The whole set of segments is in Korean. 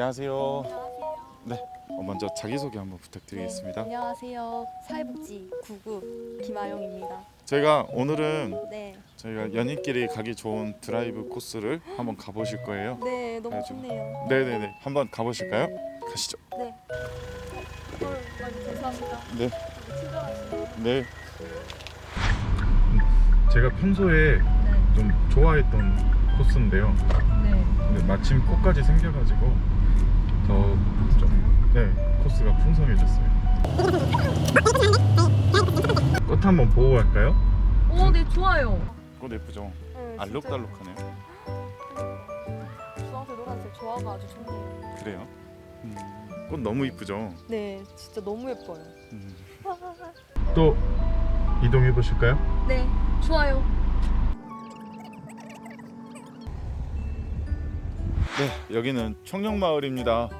안녕하세요. 안녕하세요. 네, 어, 먼저 자기소개 한번 부탁드리겠습니다. 네, 안녕하세요. 사회복지 9구 김아영입니다. 저희가 오늘은 네. 저희가 연인끼리 가기 좋은 드라이브 코스를 한번 가보실 거예요. 네, 너무 알죠. 좋네요. 네네네, 한번 가보실까요? 가시죠. 네. 헐, 많이 감사합니다. 네, 친절하시네요. 네. 제가 평소에 네. 좀 좋아했던 코스인데요. 네. 근데 마침 꽃까지 생겨가지고 더 좀 네, 코스가 풍성해졌어요. 꽃 한번 보고 갈까요? 오, 네, 좋아요. 꽃 예쁘죠? 네, 알록달록하네요. 주황색, 노란색 조화가 아주 좋네요. 그래요? 음, 꽃 너무 이쁘죠? 네, 진짜 너무 예뻐요. 음. 또 이동해 보실까요? 네, 좋아요. 네, 여기는 청룡마을입니다.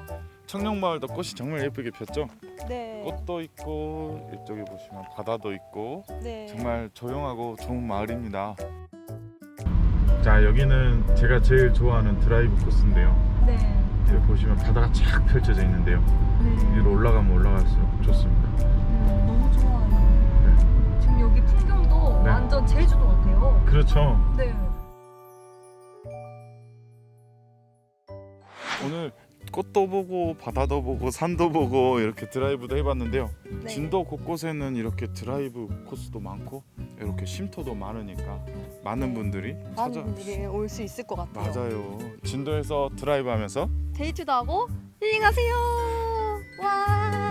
청룡마을도 꽃이 정말 예쁘게 폈죠? 네. 꽃도 있고 이쪽에 보시면 바다도 있고 네. 정말 조용하고 좋은 마을입니다. 자, 여기는 제가 제일 좋아하는 드라이브 코스인데요. 네. 여기 보시면 바다가 쫙 펼쳐져 있는데요. 네. 위로 올라가면 올라갈수록 좋습니다. 음, 너무 좋아요. 지금 여기 풍경도 네. 완전 제주도 같아요. 그렇죠. 네. 오늘 꽃도 보고 바다도 보고 산도 보고 이렇게 드라이브도 해봤는데요. 네. 진도 곳곳에는 이렇게 드라이브 코스도 많고 이렇게 쉼터도 많으니까 많은 분들이 많은 찾아 분들이 올 수 있을 것 같아요. 맞아요. 진도에서 드라이브하면서 데이트도 하고 힐링하세요. 와.